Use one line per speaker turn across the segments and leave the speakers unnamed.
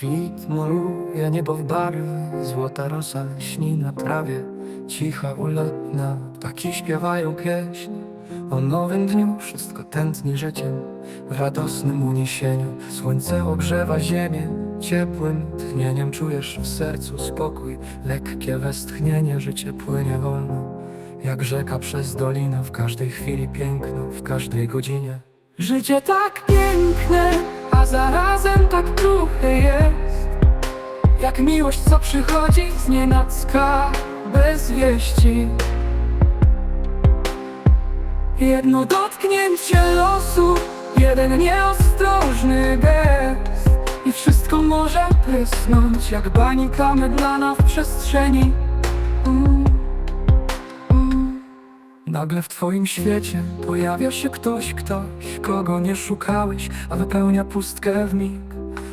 Świt maluje niebo w barwy, złota rosa śni na trawie, cicha ulotna, ptaki śpiewają pieśń. O nowym dniu wszystko tętni życiem, w radosnym uniesieniu. Słońce ogrzewa ziemię, ciepłym tchnieniem czujesz w sercu spokój, lekkie westchnienie, życie płynie wolno. Jak rzeka przez dolinę, w każdej chwili piękno, w każdej godzinie. Życie tak piękne, a zarazem tak kruche jest Jak miłość, co przychodzi z nienacka, bez wieści Jedno dotknięcie losu, jeden nieostrożny gest I wszystko może prysnąć jak bańka mydlana w przestrzeni. Nagle w twoim świecie pojawia się ktoś, ktoś, kogo nie szukałeś, a wypełnia pustkę w mig.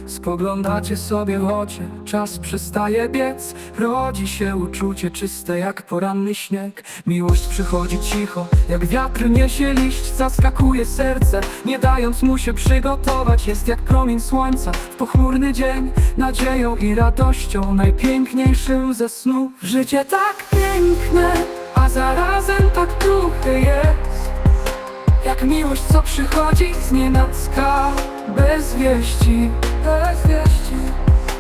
Spoglądacie sobie w oczy, czas przestaje biec, rodzi się uczucie czyste jak poranny śnieg. Miłość przychodzi cicho, jak wiatr niesie liść, zaskakuje serce, nie dając mu się przygotować. Jest jak promień słońca w pochmurny dzień, nadzieją i radością, najpiękniejszym ze snów. Życie tak piękne, a zarazem tak kruche jest Jak miłość, co przychodzi z nienacka Bez wieści, bez wieści,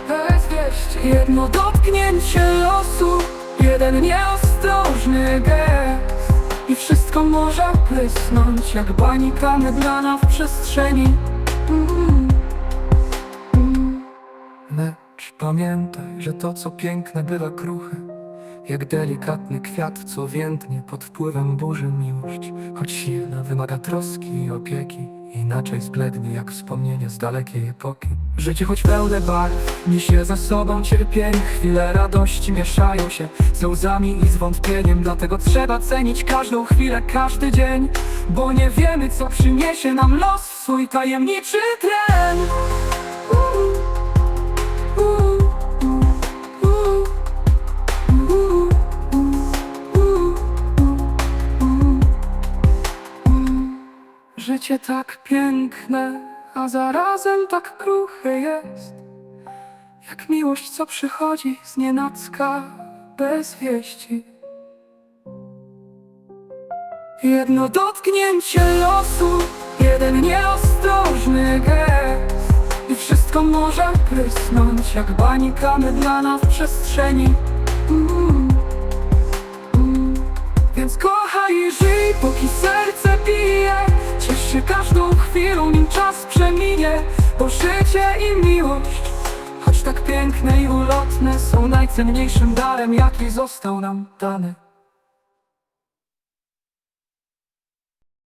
bez wieści. Jedno dotknięcie losu, jeden nieostrożny gest. I wszystko może prysnąć jak bańka mydlana w przestrzeni. Mm. Pamiętaj, że to co piękne bywa kruche. Jak delikatny kwiat, co więdnie pod wpływem burzy miłość. Choć silna, wymaga troski i opieki Inaczej zblednie jak wspomnienie z dalekiej epoki. Życie choć pełne barw, niesie za sobą cierpienie. Chwile radości mieszają się z łzami i zwątpieniem. Dlatego trzeba cenić każdą chwilę, każdy dzień Bo nie wiemy co przyniesie nam los w swój tajemniczy tren Życie tak piękne, a zarazem tak kruche jest Jak miłość, co przychodzi z nienacka, bez wieści Jedno dotknięcie losu, jeden nieostrożny gest I wszystko może prysnąć jak bańka mydlana w przestrzeni Mm. Mm. Więc kochaj i żyj, póki serce bije Się każdą chwilą, nim czas przeminie Bo życie i miłość, choć tak piękne i ulotne Są najcenniejszym darem, jaki został nam dany